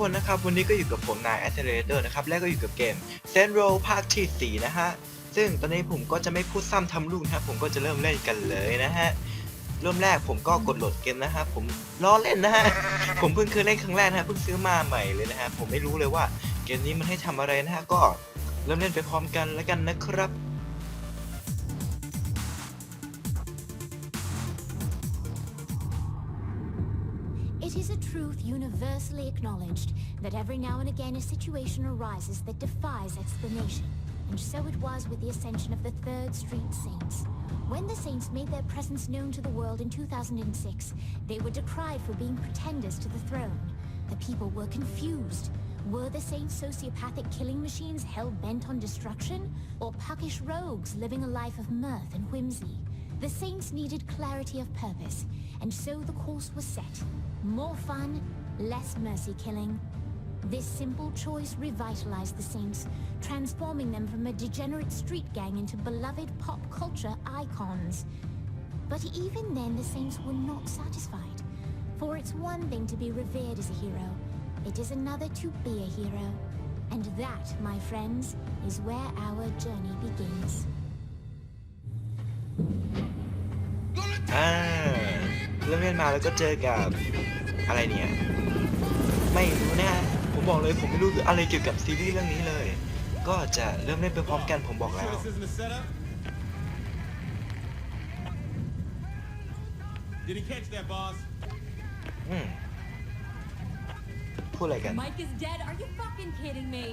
คนนะครับ วันนี้ก็อยู่กับผมนาย a c c e l e r a t o r นะครับ และก็อยู่กับเกม s e n r o ภาคที่ 4 นะฮะ ซึ่งตอนนี้ผมก็จะไม่พูดซ้ำทำลูกนะครับผมก็จะเริ่มเล่นกันเลยนะฮะ เริ่มแรกผมก็กดโหลดเกมนะฮะ ผมล้อเล่นนะฮะ ผมเพิ่งเคยเล่นครั้งแรกนะฮะ เพิ่งซื้อมาใหม่เลยนะฮะ ผมไม่รู้เลยว่าเกมนี้มันให้ทำอะไรนะฮะ ก็เริ่มเล่นไปพร้อมกันแล้วกันนะครับ truth universally acknowledged that every now and again a situation arises that defies explanation. And so it was with the ascension of the Third Street Saints. When the Saints made their presence known to the world in 2006, they were decried for being pretenders to the throne. The people were confused. Were the Saints sociopathic killing machines hell bent on destruction? Or puckish rogues living a life of mirth and whimsy? The Saints needed clarity of purpose, and so the course was set. More fun, less mercy killing. This simple choice revitalized the Saints, transforming them from a degenerate street gang into beloved pop culture icons. But even then, the Saints were not satisfied. For it's one thing to be revered as a hero, it is another to be a hero. And that, my friends, is where our journey begins. อ่าเริ่มเล่นมาแล้วก็เจอกับอะไรเนี่ย ไม่รู้นะ ผมบอกเลยผมไม่รู้อะไรเกี่ยวกับซีรีส์เรื่องนี้เลย ก็จะเริ่มเล่นไปพร้อมกันผมบอกแล้ว Didn't catch that, boss. อืมพูดอะไรกัน Mike is dead. Are you fucking kidding me?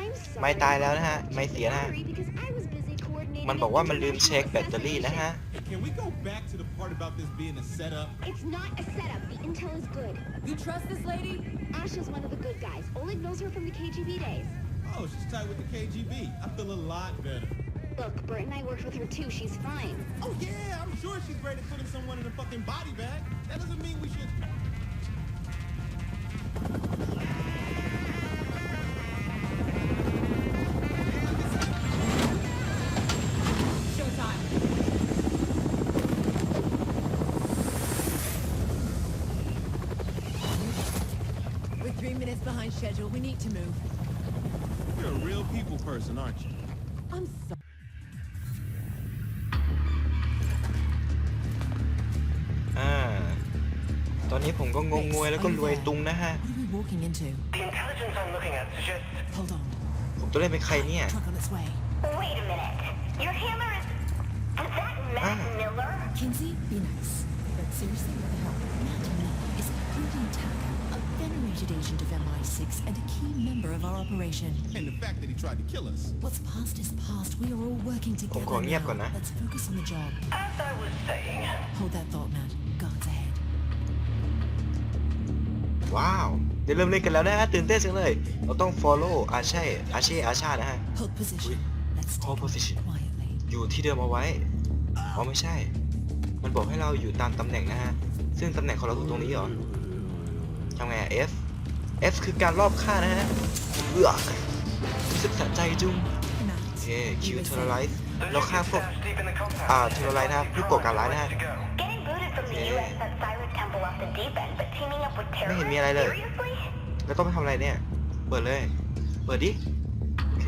I'm sorry. ไม่ตายแล้วนะฮะ ไม่เสียนะฮะ Sorry, because I was busy coordinating มันบอกว่ามันลืมเช็คแบตเตอรี่นะฮะ Hey, can we go back to the part about this being a setup? It's not a setup. The intel is good. You trust this lady? Ash is one of the good guys. Oleg knows her from the KGB days. Oh, she's tight with the KGB. I feel a lot better. Look, Bert and I worked with her too. She's fine. Oh yeah, I'm sure she's great at putting someone in a fucking body bag. That doesn't mean we should. to move. You're a real people person, aren't you? I'm sorry. อ่า ตอนนี้ผมก็งงงวยแล้วก็รวยตุงนะฮะ What are we walking into? The intelligence I'm looking at suggests. Hold on. ผมต้องเล่นเป็นใครเนี่ย Truck on its way. Wait a minute. Your hammer is. Is that Matt Ah. Miller? Kinsey, be nice. But seriously, what the hell? Matt Miller is a Putin Taka, a venerated agent of MI6 and a key member of our operation. And the fact that he tried to kill us. What's past is past. We are all working ผม together ขอเงียบก่อน now. นะ Let's focus on the job. As I was saying. Hold that thought, Matt. Guards ahead. ว้าวเดี๋ยวเริ่มเล่นกันแล้วนะฮะตื่นเต้นจังเลย เราต้อง follow อาเช่อาเช่อาชานะฮะ Hold position. Let's Hold take it position. quietly. อยู่ที่เดิมเอาไว้อ๋อไม่ใช่ มันบอกให้เราอยู่ตามตำแหน่งนะฮะ ซึ่งตำแหน่งของเราคือตรงนี้เหรอ ทำไงอะ F F คือการรอบฆ่านะฮะเอือกรู้สึกสะใจจุง Matt, โอเค Q you listen. terrorize The เราฆ่า nuclear พวก stash deep in the compound. อ่า terrorize นะครับผู้ก่อการร้ายนะฮะ To go. Getting booted from the Yeah. U.S. sent Cyrus Temple off the deep end, but teaming up with ไม่เห็น terrorists? มีอะไรเลย Seriously? แล้วต้องไปทำอะไรเนี่ย เปิดเลย เปิดดิ โอเค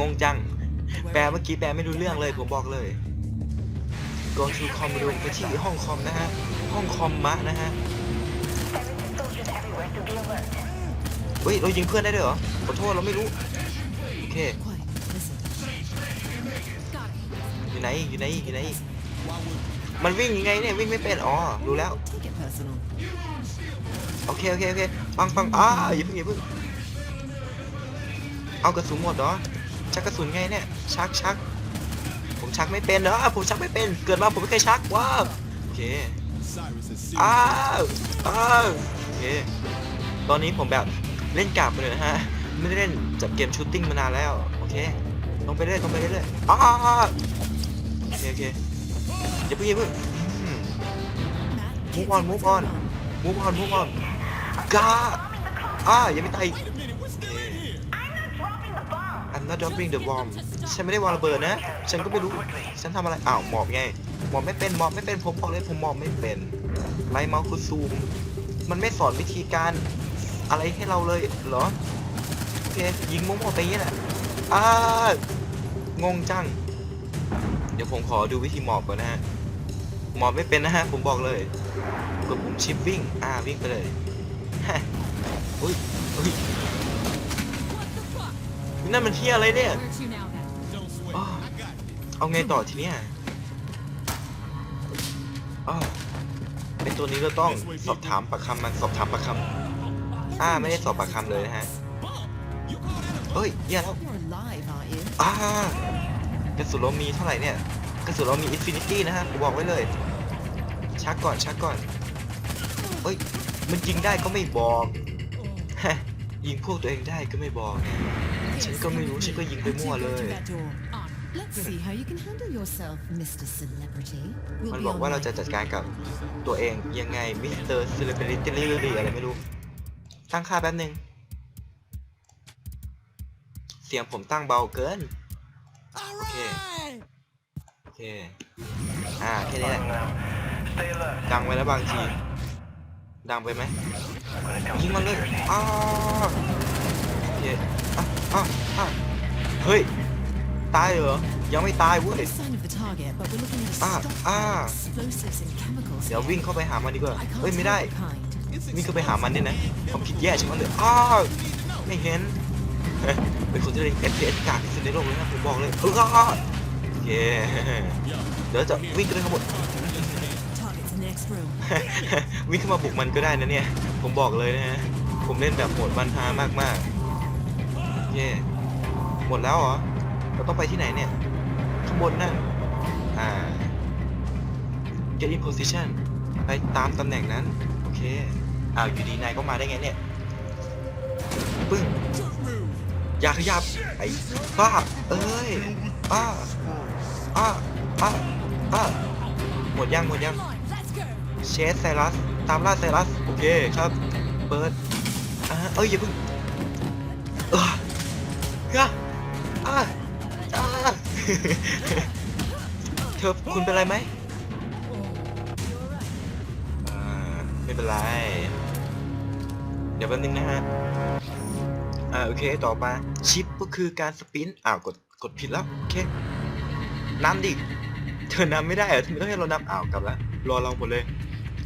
งงจัง แปลเมื่อกี้แปลไม่รู้เรื่องเลย ผมบอกเลย go to com room ไปที่ห้องคอมนะฮะ ห้องคอมมะนะฮะ เฮ้ย เรายิงเพื่อนได้ด้วยเหรอ ขอโทษเราไม่รู้ โอเค อยู่ไหน อยู่ไหน อยู่ไหน มันวิ่งยังไงเนี่ย วิ่งไม่เป็น อ๋อ รู้แล้ว โอเค โอเค โอเค ปังปังอ้าอย่าเพิ่งอย่าเพิ่ง เอากระสุนหมดเหรอ ชักกระสุนไงเนี่ย ชักชัก ผมชักไม่เป็นเหรอ ผมชักไม่เป็น เกิดมาผมไม่เคยชักว้าวโอเคอ้าวอ้าว เคตอนนี้ผมแบบเล่นกาบไปเลยนะฮะ ไม่ได้เล่นจับเกมชูตติ้งมานานแล้ว โอเคลงไปเรื่อยลงไปเรื่อยอ้าวโอเคโอเคอย่าเพิ่งอย่าเพิ่งอืม Matt, Move kids, on, what's move going on. move on move on กาอ้าย่าไม่ตาย Wait a minute, we're still in here. I'm not dropping the bomb. ฉันไม่ได้วางระเบิดนะ ฉันก็ไม่รู้ ฉันทำอะไร อ้าว หมอบไง หมอบไม่เป็น หมอบไม่เป็น ผมบอกเลย ผมหมอบไม่เป็น ไลเมาส์คือซูม มันไม่สอนวิธีการอะไรให้เราเลยเหรอโอเคยิงมั่วไปย่างนี้แหละอ้างงจัง เดี๋ยวผมขอดูวิธีหมอบก่อนนะฮะหมอบไม่เป็นนะฮะผมบอกเลยกดปุ่มชิปวิ่งอ่าวิ่งไปเลยฮะอุ้ยอุ้ยนั่นมันเที่อะไรเนี่ยเอาไงต่อทีเนี้ยอ้าวไอ ตัวนี้เราต้องสอบถามประคำมันสอบถามประคำอ่าไม่ได้สอบประคำเลยนะฮะ Bump. You call that a bump? เอ้ยแย่แล้วอ่ากระสุนเรามีเท่าไหร่เนี่ยกระสุนเรามีอินฟินิตี้นะฮะผมบอกไว้เลยชักก่อนชักก่อนเอ้ยมันยิงได้ก็ไม่บอกฮะยิงพวกตัวเองได้ก็ไม่บอก ฉันก็ไม่รู้ฉันก็ยิงไปมั่วเลย Let's see how you can handle yourself, Mr. Celebrity. We'll มัน be บอก on ว่าเรา my จะจัดการกับตัวเองยังไงมิสเตอร์ซิลเบริตี้อะไรไม่รู้ ตั้งค่าแป๊บหนึ่งเสียงผมตั้งเบาเกิน All Okay. right. โอเค อ่า แค่นี้แหละ Stay alert. ดังไปแล้วบางที ดังไปไหม When it comes ยิง to มันเลย security. อ้าวโอเคอะอะอะเฮ้ย ตายเหรอ ยังไม่ตายเว้ย No sign of the target, but we're looking at a Ah, stockpile ah. of explosives and chemicals. เดี๋ยว here. วิ่งเข้าไปหามันดีกว่า I can't เฮ้ยไม่ tell ได้ what kind. It's วิ่งเข้าไปหามันเนี่ยนะผมคิดแย่ใช่ไหมเลยอ้าวไม่เห็นเป็นคนที่เล่น FPS กากที่สุดในโลกเลยนะผมบอกเลยเออโอเคเดี๋ยวจะวิ่งกันเลยครับหมด Target's in the next room. วิ่งเข้ามาบุกมันก็ได้นะเนี่ย ผมบอกเลยนะฮะผมเล่นแบบโหดมันฮามากๆเย่หมดแล้วเหรอ เราต้องไปที่ไหนเนี่ย ข้างบนนั่นอ่า get in position ไปตามตำแหน่งนั้น โอเค อ้าว อยู่ดีนายก็มาได้ไงเนี่ย ปึ้ง อย่าขยับ ไอ้บ้า เอ้ยอ้าอ้าอ้าอ้าหมดยัง หมดยัง เชสไซรัส ตามล่าไซรัส โอเคครับ เปิดอ่าเอ้ย อย่าเพิ่งเอออะอะอะ เธอคุณเป็นไรไหมอ่าไม่เป็นไร เดี๋ยวแป๊บนึงนะฮะ อ่าโอเคต่อมาชิปก็คือการสปินอ้าวกดกดผิดแล้วโอเคน้ำดิ เธอน้ำไม่ได้เหรอทำไมต้องให้เราน้ำอ้าวกลับแล้วรอเราหมดเลย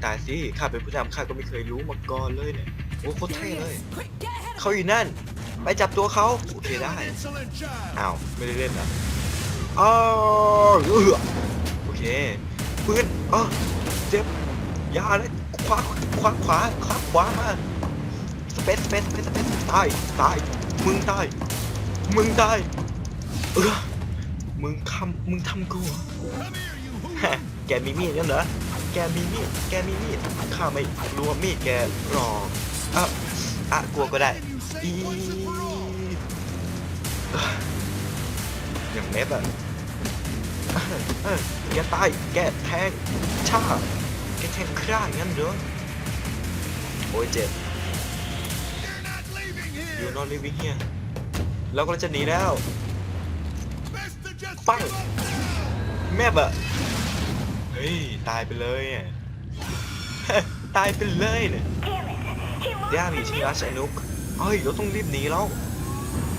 ตายสิข้าเป็นผู้นำข้าก็ไม่เคยรู้มาก่อนเลยเนี่ยโอ้โคตรเท่เลยเขาอยู่นั่น ไปจับตัวเขาโอเคได้อ้าวไม่ได้เล่นอะ อ้าวเออโอเคปืนอ้าวเจ็บยาเลยขวาขวาขวาขวาขวามาสเปซสเปซสเปซสเปซตายตายมึงตายมึงตายเออมึงทำมึงทำกูแกมีมีดงั้นเหรอแกมีมีดแกมีมีดข้าไม่รู้ว่ามีดแกหรอกอะอะกลัวก็ได้อีอย่างเม็ดอะ แกไตาย แกแทงชาแกแทงคร่างั้นเหรอโอ้ยเจ็บ อยู่นอนลิวิ่งเฮียเราก็จะหนีแล้วปังแม่แบบเฮ้ย ตายไปเลยอะตายไปเลยเนี่ยเดี๋ยวมีชิลัสไอ้นุกเฮ้ย เราต้องรีบหนีแล้ว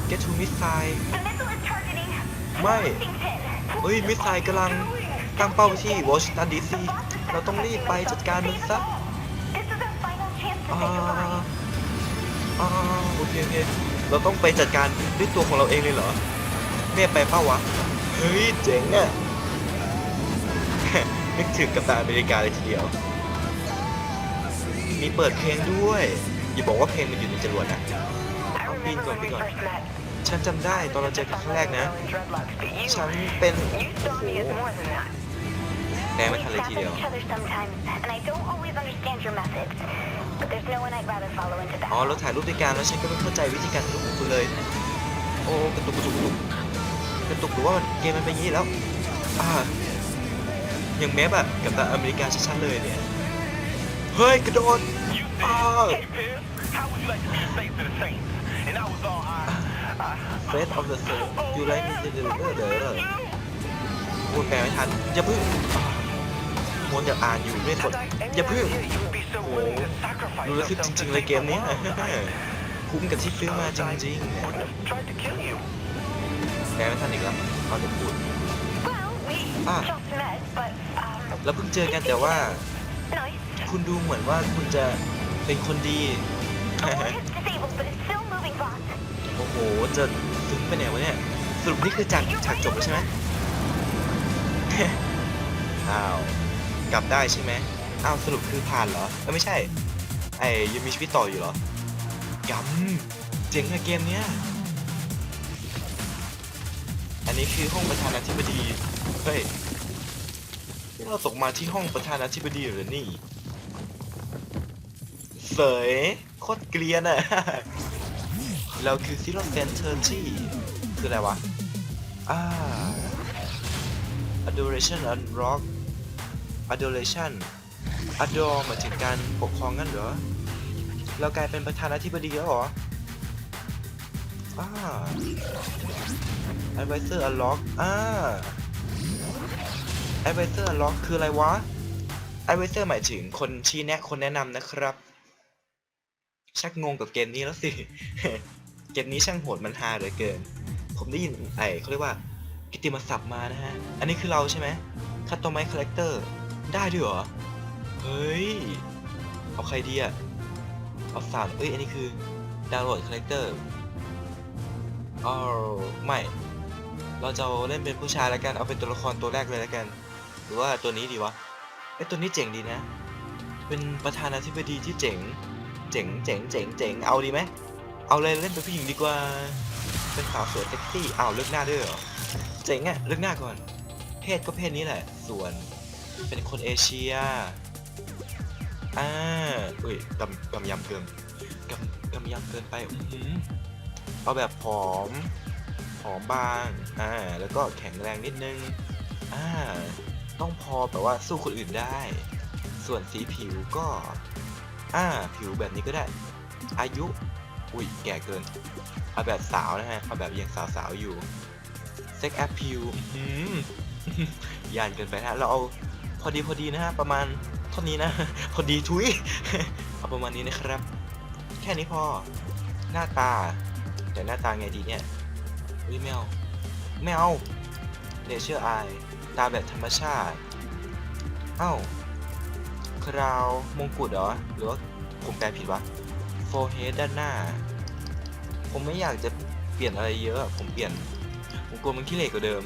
แกทูมิสไซไม่ เฮ้ย มิสไซล์กำลังตั้งเป้าที่วอชิงตันดีซี เราต้องรีบไปจัดการมันซะอ่าอ่าโอเคโอเคเราต้องไปจัดการด้วยตัวของเราเองเลยเหรอแม่ไปเป้าวะ เฮ้ย เจ๋งอะนึกถึงกัปตันอเมริกาเลยทีเดียว มีเปิดเพลงด้วย อย่าบอกว่าเพลงมันอยู่ในจรวดนะเอาปีนก่อนปีนก่อน ฉันจำได้ตอนเราเจอกันครั้งแรกนะ Dreadlocks, but you, ฉันเป็น you saw me as more than that. แพ้ไม่ We ทันเลย snap ที at เดียว each other sometimes, and I don't always understand your methods. But there's no one I'd rather follow into อ๋อ battle. เราถ่ายรูปด้วยกันแล้วฉันก็ไม่เข้าใจวิธีการถ่ายรูปของคุณเลย โอ้กระตุกกระตุกกระตุกกระตุกหรือว่าเกมมันเป็นอย่างนี้แล้ว อ่าอย่างแมปอะกับตาอเมริกาชัดๆเลยเนี่ย เฮ้ย กระโดดอ้าว เฟสออฟเดอะเซอร์ยูไรมีเดือดเดือดเดือดพูดแปลไม่ทันอย่าพึ่งมวนอยากอ่านอยู่ไม่กดอย่าพึ่งโอ้ดูแล้วคือจริงๆเลยเกมนี้คุ้มกับที่ซื้อมาจริงๆแปลไม่ทันอีกแล้วเขาจะพูดอะแล้เพิ่งเจอกันแต่ว่า คุณดูเหมือนว่าคุณจะเป็นคนดี โอ้โหจะซึ้งไปไหนวะเนี่ยสรุปนี่คือจากฉากจบแล้วใช่ไหมอ้าวกลับได้ใช่ไหมอ้าวสรุปคือผ่านเหรอเอ้ยไม่ใช่ ไอ้ยังมีชีวิตต่ออยู่เหรอยำเจ๋งอะเกมเนี้ยอันนี้คือห้องประธานาธิบดีเฮ้ยนี่เราตกมาที่ห้องประธานาธิบดีเหรอนี่เสยโคตรเกลียนอะ เราคือ Zero Center ที่คืออะไรวะ อ่า Adoration Unlock Adoration Adore หมายถึงการปกครองงั้นเหรอ เรากลายเป็นประธานาธิบดีแล้วเหรอ อ่า Advisor Unlock อ่า Advisor Unlock คืออะไรวะ Advisor หมายถึงคนชี้แนะคนแนะนำนะครับ ชักงงกับเกมนี้แล้วสิ เกมนี้ช่างโหดมันฮาเหลือเกิน ผมได้ยินไอ้เขาเรียกว่ากิติมศัพท์มานะฮะ อันนี้คือเราใช่ไหมคัตโตไมค์คาแรคเตอร์ได้ด้วยเหรอ เฮ้ย เอาใครดีอะเอาสามเอ้ย อันนี้คือดาวน์โหลดคาแรคเตอร์อ๋อไม่ เราจะเล่นเป็นผู้ชายแล้วกัน เอาเป็นตัวละครตัวแรกเลยแล้วกัน หรือว่าตัวนี้ดีวะไอตัวนี้เจ๋งดีนะ เป็นประธานาธิบดีที่เจ๋ง เจ๋งเจ๋งเจ๋งเจ๋งเอาดีไหม เอาเลยเล่นเป็นผู้หญิงดีกว่า เป็นสาวสวยเซ็กซี่อ้าวเลือกหน้าด้วยเหรอ เจ๋งอะเลือกหน้าก่อน เพศก็เพศนี้แหละ ส่วนเป็นคนเอเชีย อ่าอุ้ยกำกำยำเกินกำกำยำเกินไปอือหือเอาแบบผอม ผอมบาง อ่า แล้วก็แข็งแรงนิดนึง อ่า ต้องพอแบบว่าสู้คนอื่นได้ ส่วนสีผิวก็ อ่า ผิวแบบนี้ก็ได้ อายุ อุ้ยแก่เกินเอาแบบสาวนะฮะเอาแบบยังสาวๆอยู่เซ็กแอปพิวยานเกินไปนะฮะเราเอาพอดีพอดีนะฮะประมาณเท่านี้นะ พอดีทุยเอาประมาณนี้นะครับ แค่นี้พอหน้าตาแต่หน้าตาไงดีเนี่ยอุ้ยไม่เอาไม่เอาเนเชอร์ไอตาแบบธรรมชาติเอ้าคราวมงกุฎเหรอหรือว่าผมแปลผิดวะ forehead ด้านหน้า ผมไม่อยากจะเปลี่ยนอะไรเยอะ ผมเปลี่ยน ผมกลัวมันขี้เหร่กว่าเดิม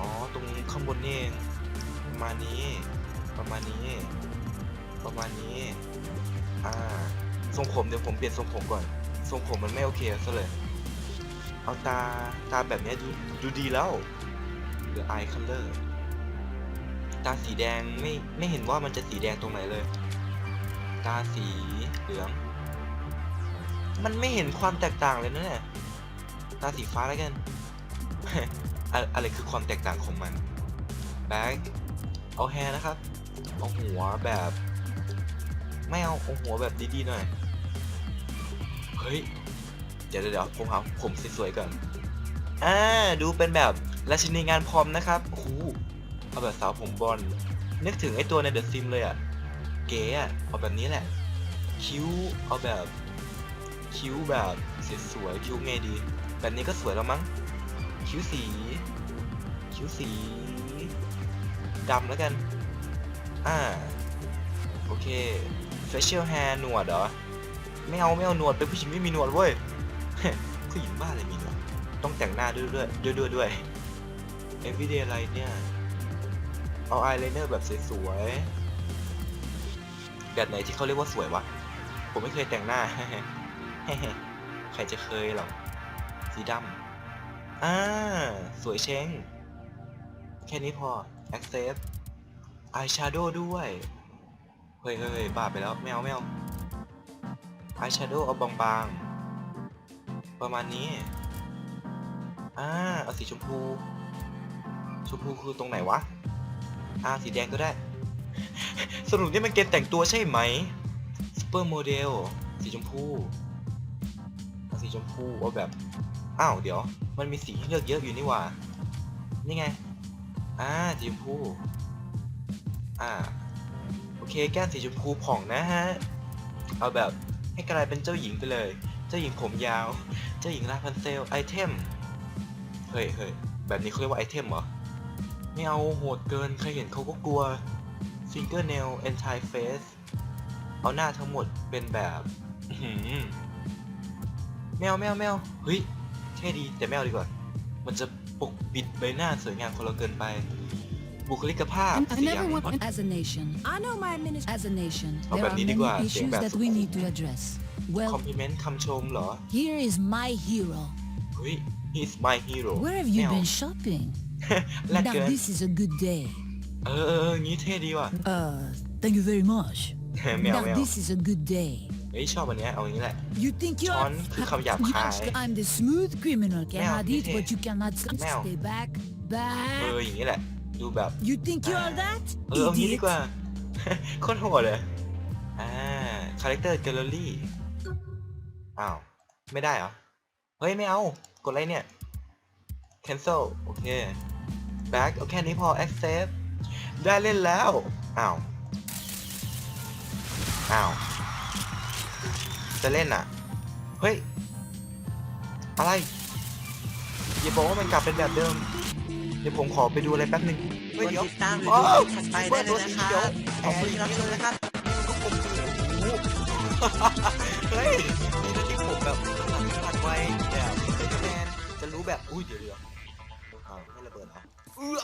อ๋อ ตรงข้างบนนี่เองประมาณนี้ ประมาณนี้ ประมาณนี้ อ่า ทรงผมเดี๋ยวผมเปลี่ยนทรงผมก่อน ทรงผมมันไม่โอเคซะเลย เอาตา ตาแบบนี้ดูดูดีแล้วหรือ eye color ตาสีแดงไม่ไม่เห็นว่ามันจะสีแดงตรงไหนเลย ตาสีเหลือง มันไม่เห็นความแตกต่างเลยนะเนี่ยตาสีฟ้าแล้วกัน อะอะไรคือความแตกต่างของมัน แบ็คเอาแฮนะครับ เอาหัวแบบ ไม่เอาเอาหัวแบบดีๆหน่อย เฮ้ย เดี๋ยวเดี๋ยวผมหาผมสวยๆก่อน อ่า ดูเป็นแบบราชินีงานพรอมนะครับโอ้โหเอาแบบสาวผมบอล นึกถึงไอตัวในเดอะซิมเลยอะ เก๋อะเอาแบบนี้แหละ คิ้ว เอาแบบ คิ้วแบบสวยๆคิ้วไงดี แบบนี้ก็สวยแล้วมั้ง คิ้วสี คิ้วสีดำแล้วกัน อ่า โอเค facial hair หนวดเหรอ ไม่เอาไม่เอาหนวดเป็นผู้หญิงไม่มีหนวดเว้ยผู้หญิงบ้าอะไรมีหนวดต้องแต่งหน้าด้วยด้วยด้วยด้วยด้วย everyday light เนี่ย เอาอายไลเนอร์แบบสวยๆแบบไหนที่เขาเรียกว่าสวยวะ ผมไม่เคยแต่งหน้า ใครจะเคยหรอสีดำอ่า สวยเช้ง แค่นี้พอ accept eye shadow ด้วย เฮ้ยเฮ้ยบ้าไปแล้วไม่เอาไม่เอา eye shadow เอาบางๆ ประมาณนี้ อ่า เอาสีชมพู ชมพูคือตรงไหนวะ อ่า สีแดงก็ได้ สรุปนี่มันเกมแต่งตัวใช่ไหมซูเปอร์โมเดลสีชมพู ชมพูเอาแบบ อ้าวเดี๋ยว มันมีสีให้เลือกเยอะอยู่นี่หว่า นี่ไง อ่าสีชมพู อ่า โอเคแก้มสีชมพูผ่องนะฮะ เอาแบบให้กลายเป็นเจ้าหญิงไปเลย เจ้าหญิงผมยาว เจ้าหญิงลาพันเซลไอเทม เฮ้ยเฮ้ยแบบนี้เขาเรียกว่าไอเทมเหรอ ไม่เอาโหดเกิน ใครเห็นเขาก็กลัว fingernail anti face เอาหน้าทั้งหมดเป็นแบบ อื แมวแมวแมวเฮ้ยเท่ดีแต่แมวดีกว่า มันจะปกปิดใบหน้าสวยงามของเราเกินไป บุคลิกภาพ And I เสีย never ง want as a nation. I know my minister. As a nation, Oh, there but are hindi ko, ah, many siyang issues that baso we ko. need to address. คอม Well, พลีเมนต์คำชมเหรอ here is my hero. เฮ้ย he's my hero Where have you แมว been shopping? แรก Now เกิน this is a good day. เออเออเอองี้เท่ดีว่ะ Uh, thank you very much. แมว Now แมว this is a good day. เฮ้ยชอบอันเนี้ยเอาอย่างนี้แหละ You think you're John, คือคำหยาบคาย I'm the smooth criminal cannot Mel, eat but you cannot s- Mel. stay back เออ back อย่างนี้แหละ ดูแบบ You think you are that เออเอางี้ดี idiot กว่า โคตรโหดเลยอ่าคาแรคเตอร์แกลเลอรี่อ้าวไม่ได้เหรอ เฮ้ย ไม่เอา กดอะไรเนี่ย cancel โอเค back เอาแค่นี้พอ accept ได้เล่นแล้ว อ้าว อ้าว จะเล่นอะ เฮ้ย อะไรอย่าบอกว่ามันกลับเป็นแบบเดิม เดี๋ยวผมขอไปดูอะไรแป๊บหนึงเฮ้ยกดเดี๋ยวติดตามหรืออ๋อดูคลิปถัดไปได้เลยนะครับขอบคุณครับนะครับเฮ้ยนี่ถ้าที่ผมแบบตัดไว้แบบเป็นแมนจะรู้แบบ อุ้ยเดี๋ยวเดี๋ยวอ้าวไม่ระเบิดเหรอเออ